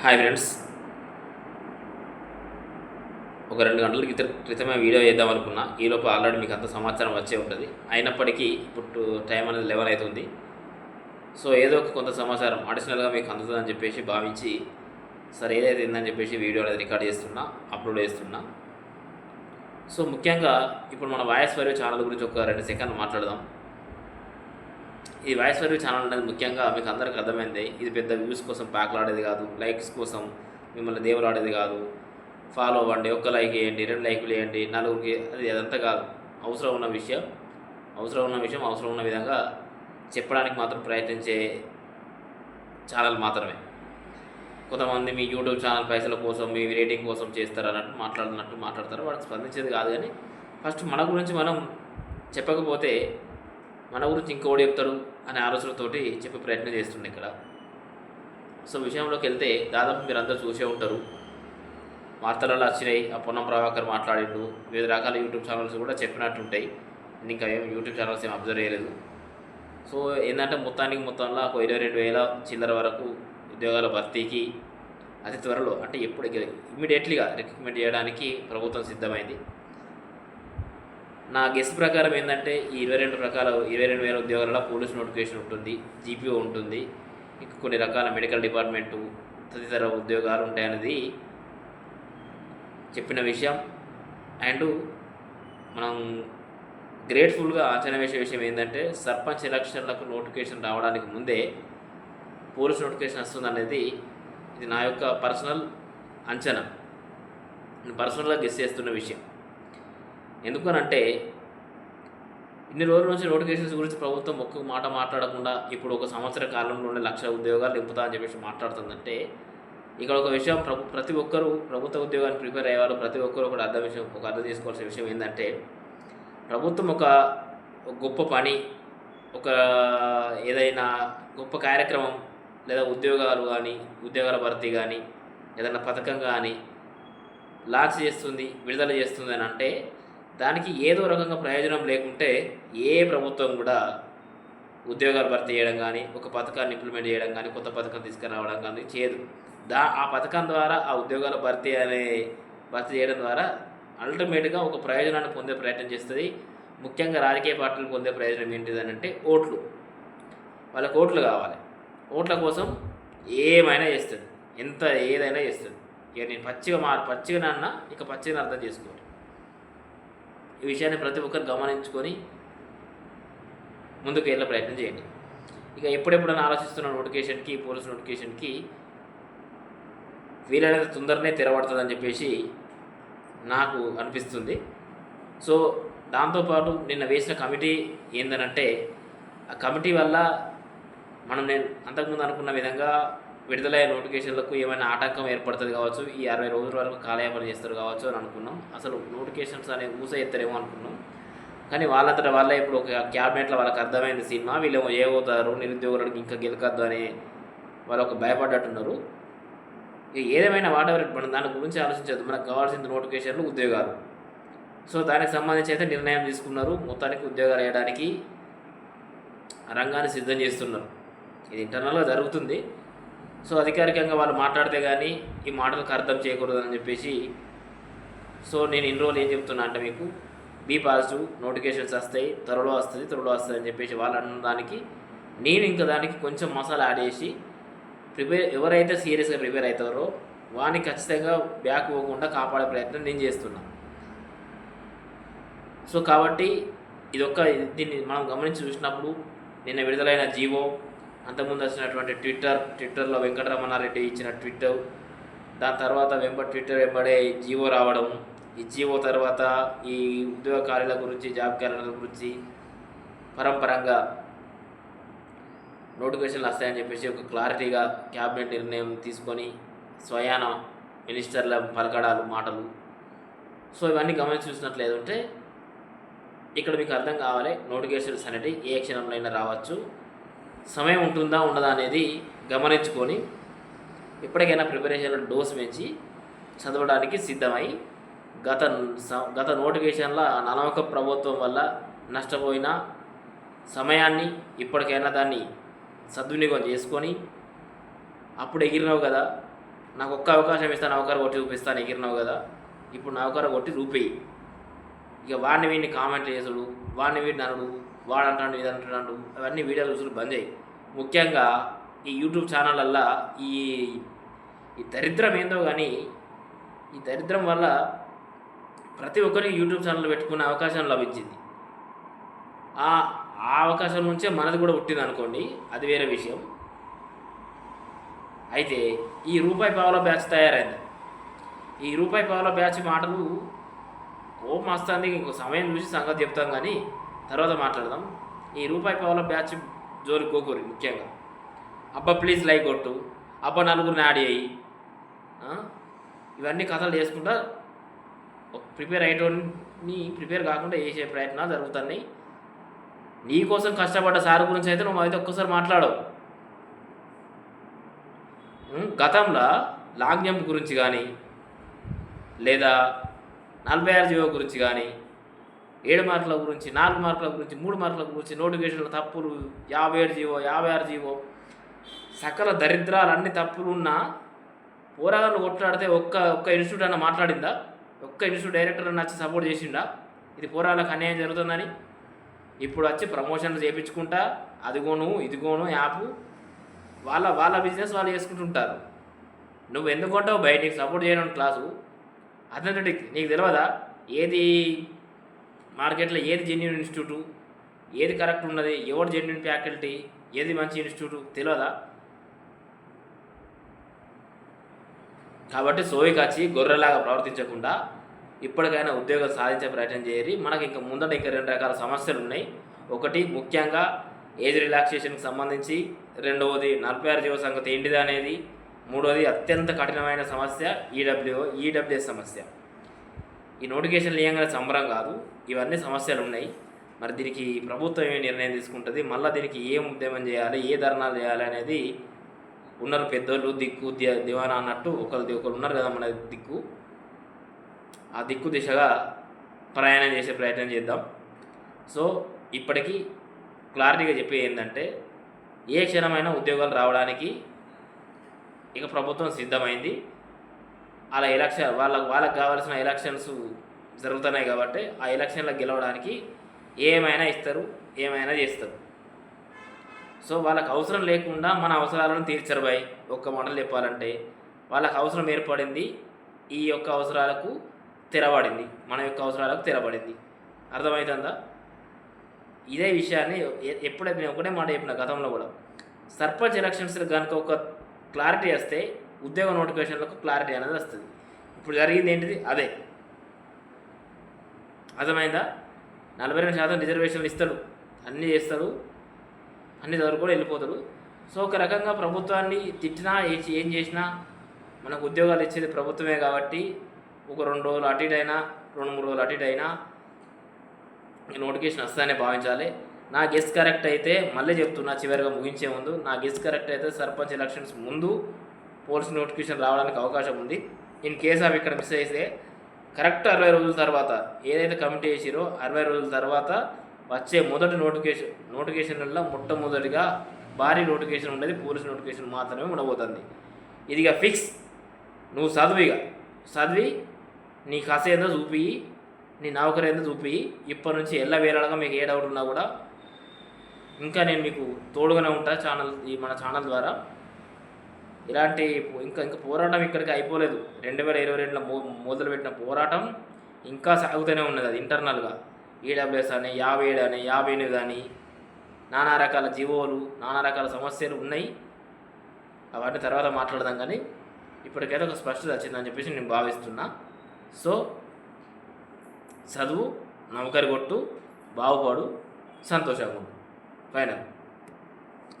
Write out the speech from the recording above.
Hi friends ఒక రెండు గంటల క్రితం క్రితమే వీడియో చేద్దాం అనుకున్నా. ఈలోపు ఆల్రెడీ మీకు అంత సమాచారం వచ్చే ఉంటుంది. అయినప్పటికీ ఇప్పుడు టైం అనేది లెవెన్ అవుతుంది. సో ఏదో ఒక కొంత సమాచారం అడిషనల్గా మీకు అందుతుందని చెప్పేసి భావించి సరే ఏదైతే ఏందని చెప్పేసి వీడియో అనేది రికార్డ్ చేస్తున్నా అప్లోడ్ చేస్తున్నా. సో ముఖ్యంగా ఇప్పుడు మన వాయిస్ వరే ఛానల్ గురించి ఒక రెండు సెకండ్ మాట్లాడదాం. ఈ వాయిస్ వరకు ఛానల్ అనేది ముఖ్యంగా మీకు అందరికి అర్థమైంది. ఇది పెద్ద వ్యూస్ కోసం పాకలాడేది కాదు లైక్స్ కోసం మిమ్మల్ని దేవులాడేది కాదు. ఫాలో అవ్వండి ఒక్క లైక్ వేయండి రెండు లైకులు వేయండి నలుగురికి అది అదంతా కాదు. అవసరం ఉన్న విషయం అవసరం ఉన్న విషయం అవసరం ఉన్న విధంగా చెప్పడానికి మాత్రం ప్రయత్నించే ఛానల్ మాత్రమే. కొంతమంది మీ యూట్యూబ్ ఛానల్ పైసల కోసం మీ రేటింగ్ కోసం చేస్తారు అన్నట్టు మాట్లాడినట్టు మాట్లాడతారు. వాళ్ళకి స్పందించేది కాదు కానీ ఫస్ట్ మన గురించి మనం చెప్పకపోతే మన గురించి ఇంకోటి చెప్తారు అనే ఆలోచనతోటి చెప్పే ప్రయత్నం చేస్తుండే ఇక్కడ. సో విషయంలోకి వెళ్తే దాదాపు మీరు అందరూ చూసే ఉంటారు. వార్తలలో వచ్చినాయి ఆ పొన్నం ప్రభాకర్ మాట్లాడిండు వివిధ రకాల యూట్యూబ్ ఛానల్స్ కూడా చెప్పినట్టుంటాయి. నేను ఇంకా ఏం యూట్యూబ్ ఛానల్స్ ఏం అబ్జర్వ్ చేయలేదు. సో ఏంటంటే మొత్తానికి మొత్తంలో ఒక ఇరవై రెండు వేల చిల్లర వరకు ఉద్యోగాల భర్తీకి అతి త్వరలో అంటే ఎప్పుడు ఇమ్మీడియట్లీగా రిక్రూట్మెంట్ చేయడానికి ప్రభుత్వం సిద్ధమైంది. నా గెస్ ప్రకారం ఏంటంటే ఈ ఇరవై రెండు రకాల ఇరవై రెండు వేల ఉద్యోగాలలో పోలీస్ నోటిఫికేషన్ ఉంటుంది జీపీఓ ఉంటుంది ఇంకా కొన్ని రకాల మెడికల్ డిపార్ట్మెంటు తదితర ఉద్యోగాలు ఉంటాయనేది చెప్పిన విషయం. అండ్ మనం గ్రేట్ఫుల్గా ఆచరణ వేసే విషయం ఏంటంటే సర్పంచ్ ఎలక్షన్లకు నోటిఫికేషన్ రావడానికి ముందే పోలీస్ నోటిఫికేషన్ వస్తుందనేది ఇది నా యొక్క పర్సనల్ అంచనా. నేను పర్సనల్గా గెస్ చేస్తున్న విషయం. ఎందుకనంటే ఇన్ని రోజుల నుంచి నోటిఫికేషన్స్ గురించి ప్రభుత్వం ఒక్క మాట మాట్లాడకుండా ఇప్పుడు ఒక సంవత్సర కాలంలోనే లక్ష ఉద్యోగాలు నింపుతా అని చెప్పేసి మాట్లాడుతుందంటే ఇక్కడ ఒక విషయం ప్రభు ప్రతి ఒక్కరూ ప్రభుత్వ ఉద్యోగానికి ప్రిపేర్ అయ్యేవారు ప్రతి ఒక్కరూ కూడా అర్థం విషయం ఒక అర్థం చేసుకోవాల్సిన విషయం ఏంటంటే ప్రభుత్వం ఒక ఒక గొప్ప పని ఒక ఏదైనా గొప్ప కార్యక్రమం లేదా ఉద్యోగాలు కానీ ఉద్యోగాల భర్తీ కానీ ఏదైనా పథకం కానీ లాంచ్ చేస్తుంది విడుదల చేస్తుంది అని అంటే దానికి ఏదో రకంగా ప్రయోజనం లేకుంటే ఏ ప్రభుత్వం కూడా ఉద్యోగాలు భర్తీ చేయడం కానీ ఒక పథకాన్ని ఇంప్లిమెంట్ చేయడం కానీ కొత్త పథకం తీసుకురావడం కానీ చేయదు. దా ఆ పథకం ద్వారా ఆ ఉద్యోగాల భర్తీ అనే భర్తీ చేయడం ద్వారా అల్టిమేట్గా ఒక ప్రయోజనాన్ని పొందే ప్రయత్నం చేస్తుంది. ముఖ్యంగా రాజకీయ పార్టీలు పొందే ప్రయోజనం ఏంటిది అని అంటే ఓట్లు. వాళ్ళకి ఓట్లు కావాలి. ఓట్ల కోసం ఏమైనా చేస్తుంది ఎంత ఏదైనా చేస్తుంది ఇక నేను పచ్చిగా మా పచ్చిగా నాన్న ఇక పచ్చిగా అర్థం చేసుకోవాలి. ఈ విషయాన్ని ప్రతి ఒక్కరు గమనించుకొని ముందుకు వెళ్ళే ప్రయత్నం చేయండి. ఇక ఎప్పుడెప్పుడైనా ఆలోచిస్తున్న నోటిఫికేషన్కి పోలీస్ నోటిఫికేషన్కి వీలైనంత తొందరనే తెరబడుతుందని చెప్పేసి నాకు అనిపిస్తుంది. సో దాంతోపాటు నిన్న వేసిన కమిటీ ఏందనంటే ఆ కమిటీ వల్ల మనం నేను అంతకుముందు అనుకున్న విధంగా విడుదలయ్యే నోటిఫికేషన్లకు ఏమైనా ఆటంకం ఏర్పడుతుంది కావచ్చు ఈ అరవై రోజుల వరకు కాలయాపన చేస్తారు కావచ్చు అని అనుకున్నాం. అసలు నోటిఫికేషన్స్ అనేవి ఊస ఎత్తారేమో అనుకున్నాం. కానీ వాళ్ళంతట వాళ్ళే ఇప్పుడు ఒక క్యాబినెట్లో వాళ్ళకి అర్థమైంది సినిమా వీళ్ళు ఏమవుతారు అవుతారు నిరుద్యోగులకు ఇంకా గెలకద్దు అని వాళ్ళు ఒక భయపడ్డట్టున్నారు. ఇక ఏదేమైనా వాటెవర్ మనం దాని గురించి ఆలోచించదు మనకు కావాల్సిన నోటిఫికేషన్లు ఉద్యోగాలు. సో దానికి సంబంధించి అయితే నిర్ణయం తీసుకున్నారు. మొత్తానికి ఉద్యోగాలు వేయడానికి రంగాన్ని సిద్ధం చేస్తున్నారు. ఇది ఇంటర్నల్గా జరుగుతుంది. సో అధికారికంగా వాళ్ళు మాట్లాడితే కానీ ఈ మాటలకు అర్థం చేయకూడదని చెప్పేసి సో నేను ఇన్ని రోజులు ఏం చెప్తున్నా అంటే మీకు బీ పాజిటివ్ నోటిఫికేషన్స్ వస్తాయి త్వరలో వస్తుంది త్వరలో వస్తుంది అని చెప్పేసి వాళ్ళు అన్న దానికి నేను ఇంకా దానికి కొంచెం మసాలా యాడ్ చేసి ప్రిపేర్ ఎవరైతే సీరియస్గా ప్రిపేర్ అవుతారో వాని ఖచ్చితంగా బ్యాక్ పోకుండా కాపాడే ప్రయత్నం నేను చేస్తున్నా. సో కాబట్టి ఇది ఒక్క దీన్ని మనం గమనించి చూసినప్పుడు నిన్న విడుదలైన జీవో అంతకుముందు వచ్చినటువంటి ట్విట్టర్ ట్విట్టర్లో వెంకటరమణారెడ్డి ఇచ్చిన ట్విట్టర్ దాని తర్వాత వెంబ ట్విట్టర్ వెంబడే జీవో రావడం. ఈ జీవో తర్వాత ఈ ఉద్యోగ కార్యాల గురించి జాబ్ కార్యాల గురించి పరంపరంగా నోటిఫికేషన్లు వస్తాయని చెప్పేసి ఒక క్లారిటీగా క్యాబినెట్ నిర్ణయం తీసుకొని స్వయాన మినిస్టర్ల పలకడాలు మాటలు. సో ఇవన్నీ గమనించి చూసినట్లేదంటే ఇక్కడ మీకు అర్థం కావాలి నోటిఫికేషన్స్ అనేవి ఏ క్షణంలో అయినా రావచ్చు. సమయం ఉంటుందా ఉండదా అనేది గమనించుకొని ఎప్పటికైనా ప్రిపరేషన్ డోస్ పెంచి చదవడానికి సిద్ధమై గత గత నోటిఫికేషన్ల నలమక ప్రభుత్వం వల్ల నష్టపోయిన సమయాన్ని ఇప్పటికైనా దాన్ని సద్వినియోగం చేసుకొని అప్పుడు ఎగిరినావు కదా. నాకు ఒక్క అవకాశం ఇస్తాను నౌకరు కొట్టి చూపిస్తాను ఎగిరినావు కదా. ఇప్పుడు నౌకరు కొట్టి రూపేయి. ఇక వాడిని వీడిని కామెంట్ చేసుడు వాడిని వీడిని అనడు. వాడు అంటాడు ఇది అంటున్నాడు అవన్నీ వీడియోలు చూసుడు బంద్ అయ్యి. ముఖ్యంగా ఈ యూట్యూబ్ ఛానళ్ళల్లో ఈ ఈ దరిద్రం ఏందో కానీ ఈ దరిద్రం వల్ల ప్రతి ఒక్కరికి యూట్యూబ్ ఛానల్ పెట్టుకునే అవకాశం లభించింది. ఆ ఆ అవకాశం నుంచే మనది కూడా పుట్టింది అనుకోండి అది వేరే విషయం. అయితే ఈ రూపాయి పావుల బ్యాచ్ తయారైంది. ఈ రూపాయి పావుల బ్యాచ్ మాటలు కోపం వస్తుంది ఇంకో సమయం చూసి సంగతి చెప్తాం కానీ తర్వాత మాట్లాడదాం. ఈ రూపాయి పావుల బ్యాచ్ జోలి కోకూరి ముఖ్యంగా. అబ్బా ప్లీజ్ లైక్ కొట్టు. అబ్బా నలుగురిని యాడ్ అయ్యి ఇవన్నీ కథలు చేసుకుంటా ప్రిపేర్ అయ్యేటోని ప్రిపేర్ కాకుండా చేసే ప్రయత్నాలు జరుగుతున్నాయి. నీ కోసం కష్టపడ్డ సార్ గురించి అయితే నువ్వు అయితే ఒక్కసారి మాట్లాడవు. గతంలో లాంగ్ జంప్ గురించి కానీ లేదా నలభై ఆరు జీవో గురించి కానీ ఏడు మార్కుల గురించి నాలుగు మార్కుల గురించి మూడు మార్కుల గురించి నోటిఫికేషన్ల తప్పులు యాభై ఏడు జీవో యాభై ఆరు జీవో. సకల దరిద్రాలు అన్ని తప్పులు ఉన్నా పోరాగాళ్ళు కొట్లాడితే ఒక్క ఒక్క ఇన్స్టిట్యూట్ అన్న మాట్లాడిందా? ఒక్క ఇన్స్టిట్యూట్ డైరెక్టర్ అన్న వచ్చి సపోర్ట్ చేసిండా? ఇది పోరాళ్ళకి అన్యాయం జరుగుతుందని? ఇప్పుడు వచ్చి ప్రమోషన్లు చేయించుకుంటా అదిగోను ఇదిగోను యాప్ వాళ్ళ వాళ్ళ బిజినెస్ వాళ్ళు చేసుకుంటుంటారు. నువ్వు ఎందుకుంటావు బయటికి బయట నీకు సపోర్ట్ చేయడం క్లాసు. అతని నీకు తెలియదా? ఏది మార్కెట్లో ఏది జెన్యున్ ఇన్స్టిట్యూటు ఏది కరెక్ట్ ఉన్నది ఎవరు జెన్యున్ ఫ్యాకల్టీ ఏది మంచి ఇన్స్టిట్యూటు తెలియదా కాబట్టి సోయికాచి గొర్రెలాగా ప్రవర్తించకుండా ఇప్పటికైనా ఉద్యోగం సాధించే ప్రయత్నం చేయరి మనకి ఇంకా ముందట ఇంకా రెండు రకాల సమస్యలు ఉన్నాయి. ఒకటి ముఖ్యంగా ఏజ్ రిలాక్సేషన్కి సంబంధించి రెండవది నలభై ఆరు జీవ సంగతి ఏంటిది అనేది మూడవది అత్యంత కఠినమైన సమస్య ఈడబ్ల్యూ ఈడబ్ల్యూఎస్ సమస్య. ఈ నోటిఫికేషన్ లేయంగానే సంబరం కాదు. ఇవన్నీ సమస్యలు ఉన్నాయి మరి దీనికి ప్రభుత్వం ఏ నిర్ణయం తీసుకుంటుంది? మళ్ళీ దీనికి ఏం ఉద్యమం చేయాలి? ఏ ధర్నాలు చేయాలి అనేది ఉన్నారు పెద్దోళ్ళు దిక్కు ది- దివానా అన్నట్టు ఒకరు ఒకరు ఉన్నారు కదా మన దిక్కు. ఆ దిక్కు దిశగా ప్రయాణం చేసే ప్రయత్నం చేద్దాం. సో ఇప్పటికీ క్లారిటీగా చెప్పే ఏంటంటే ఏ క్షణమైనా ఉద్యోగాలు రావడానికి ఇక ప్రభుత్వం సిద్ధమైంది. అలా ఎలక్షన్ వాళ్ళకు వాళ్ళకి కావాల్సిన ఎలక్షన్స్ జరుగుతున్నాయి కాబట్టి ఆ ఎలక్షన్లకు గెలవడానికి ఏమైనా ఇస్తారు ఏమైనా చేస్తారు. సో వాళ్ళకి అవసరం లేకుండా మన అవసరాలను తీర్చరు బాయ్. ఒక్క మాటలు చెప్పాలంటే వాళ్ళకి అవసరం ఏర్పడింది ఈ యొక్క అవసరాలకు తెరబడింది మన యొక్క అవసరాలకు తెరబడింది అర్థమవుతుందా? ఇదే విషయాన్ని ఎప్పుడైతే నేను ఒకటే మాట చెప్పిన గతంలో కూడా సర్పంచ్ ఎలక్షన్స్ కనుక ఒక క్లారిటీ వస్తే ఉద్యోగ నోటిఫికేషన్లకు క్లారిటీ అనేది వస్తుంది. ఇప్పుడు జరిగింది ఏంటిది? అదే. అర్థమైందా? నలభై రెండు శాతం రిజర్వేషన్లు ఇస్తారు. అన్నీ చేస్తారు. అన్ని చదువుకొని వెళ్ళిపోతారు. సో ఒక రకంగా ప్రభుత్వాన్ని తిట్టినా ఏం చేసినా మనకు ఉద్యోగాలు ఇచ్చేది ప్రభుత్వమే కాబట్టి ఒక రెండు రోజులు అటు ఇటు అయినా రెండు మూడు రోజులు అటు ఇటు అయినా ఈ నోటిఫికేషన్ వస్తానే భావించాలి. నా గెస్ కరెక్ట్ అయితే మళ్ళీ చెప్తున్నా చివరిగా ముగించే ముందు నా గెస్ కరెక్ట్ అయితే సర్పంచ్ ఎలక్షన్స్ ముందు పోలీస్ నోటిఫికేషన్ రావడానికి అవకాశం ఉంది. ఇన్ కేస్ అవి ఇక్కడ మిస్ అయితే కరెక్ట్ అరవై రోజుల తర్వాత ఏదైతే కమిటీ చేసిరో అరవై రోజుల తర్వాత వచ్చే మొదటి నోటిఫికేషన్ నోటిఫికేషన్లలో మొట్టమొదటిగా భారీ నోటిఫికేషన్ ఉండేది పోలీస్ నోటిఫికేషన్ మాత్రమే ఉండబోతుంది. ఇదిగా ఫిక్స్ నువ్వు చదివిగా చదివి నీ కస ఏందో చూపి నీ నౌకరు ఏందో చూపి ఇప్పటి నుంచి ఎల్ల వేలాడగా మీకు ఏ డౌట్ ఉన్నా కూడా ఇంకా నేను మీకు తోడుగానే ఉంటా ఛానల్ ఈ మన ఛానల్ ద్వారా. ఇలాంటి ఇంకా ఇంకా పోరాటం ఇక్కడికి అయిపోలేదు. రెండు వేల ఇరవై రెండులో మో మొదలుపెట్టిన పోరాటం ఇంకా సాగుతూనే ఉన్నది అది ఇంటర్నల్గా ఈడబ్ల్యూఎస్ అని యాభై ఏడు అని యాభై ఎనిమిది అని నానా రకాల జీవోలు నానా రకాల సమస్యలు ఉన్నాయి. అవన్నీ తర్వాత మాట్లాడదాం కానీ ఇప్పటికైతే ఒక స్పష్టత వచ్చిందని చెప్పేసి నేను భావిస్తున్నా. సో చదువు నమ్మకరి కొట్టు బాగుపడు సంతోషంగా ఉండు. ఫైనల్